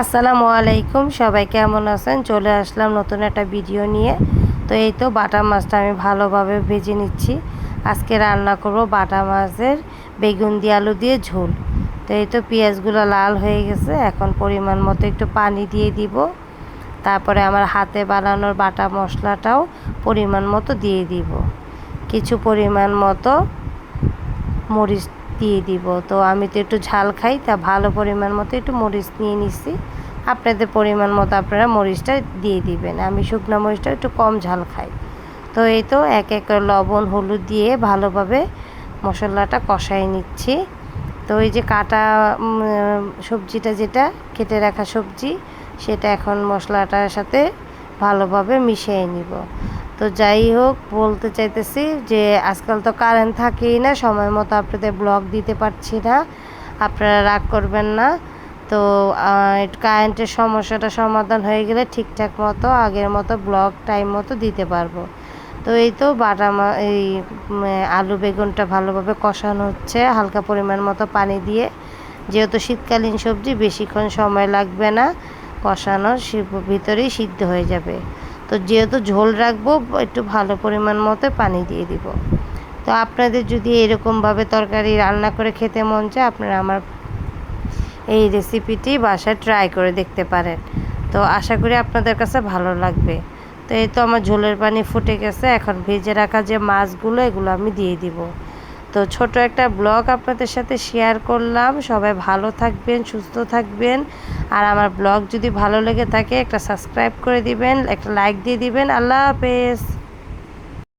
আসসালামু আলাইকুম, সবাই কেমন আছেন? চলে আসলাম নতুন একটা ভিডিও নিয়ে। তো এই তো বাটা মাছটা আমি ভালোভাবে ভেজে নিচ্ছি। আজকে রান্না করব বাটা মাছের বেগুন দিয়ে আলু দিয়ে ঝোল। তো এই তো পেঁয়াজগুলো লাল হয়ে গেছে, এখন পরিমাণ মতো একটু পানি দিয়ে দিব। তারপরে আমার হাতে বানানোর বাটা মশলাটাও পরিমাণ মতো দিয়ে দিব। কিছু পরিমাণ মতো মরিচ দিয়ে দিব। তো আমি তো একটু ঝাল খাই, তা ভালো পরিমাণ মতো একটু মরিচ নিয়ে নিছি। আপনাদের পরিমাণ মতো আপনারা মরিচটা দিয়ে দিবেন। আমি শুকনো মরিচটা একটু কম ঝাল খাই। তো এই তো এক এক লবণ, হলুদ দিয়ে ভালোভাবে মশলাটা কষাই নিচ্ছি। তো এই যে কাটা সবজিটা যেটা, কেটে রাখা সবজি, সেটা এখন মশলাটার সাথে ভালোভাবে মিশিয়ে নিব। তো যাই হোক, বলতে চাইতেছি যে আজকাল তো কারেন্ট থাকেই না, সময় মতো আপনাদের ব্লগ দিতে পারছি না, আপনারা রাগ করবেন না। তো কারেন্টের সমস্যাটা সমাধান হয়ে গেলে ঠিকঠাক মতো, আগের মতো ব্লগ টাইম মতো দিতে পারব। তো এই তো বাটা এই আলু বেগুনটা ভালোভাবে কষানো হচ্ছে, হালকা পরিমাণ মতো পানি দিয়ে। যেহেতু শীতকালীন সবজি, বেশিক্ষণ সময় লাগবে না, কষানোর ভিতরেই সিদ্ধ হয়ে যাবে। তো যেহেতু ঝোল রাখব, একটু ভালো পরিমাণ মতো পানি দিয়ে দিব। তো আপনাদের যদি এরকমভাবে তরকারি রান্না করে খেতে মন চায়, আপনারা আমার এই রেসিপিটি বাসায় ট্রাই করে দেখতে পারেন। তো আশা করি আপনাদের কাছে ভালো লাগবে। তো এই তো আমার ঝোলের পানি ফুটে গেছে, এখন ভেজে রাখা যে মাছগুলো, এগুলো আমি দিয়ে দিব। তো ছোট একটা ব্লগ আপনাদের সাথে শেয়ার করলাম। সবাই ভালো থাকবেন, সুস্থ থাকবেন। আর আমার ব্লগ যদি ভালো লেগে থাকে, একটা সাবস্ক্রাইব করে দিবেন, একটা লাইক দিয়ে দিবেন। আল্লাহ হাফেজ।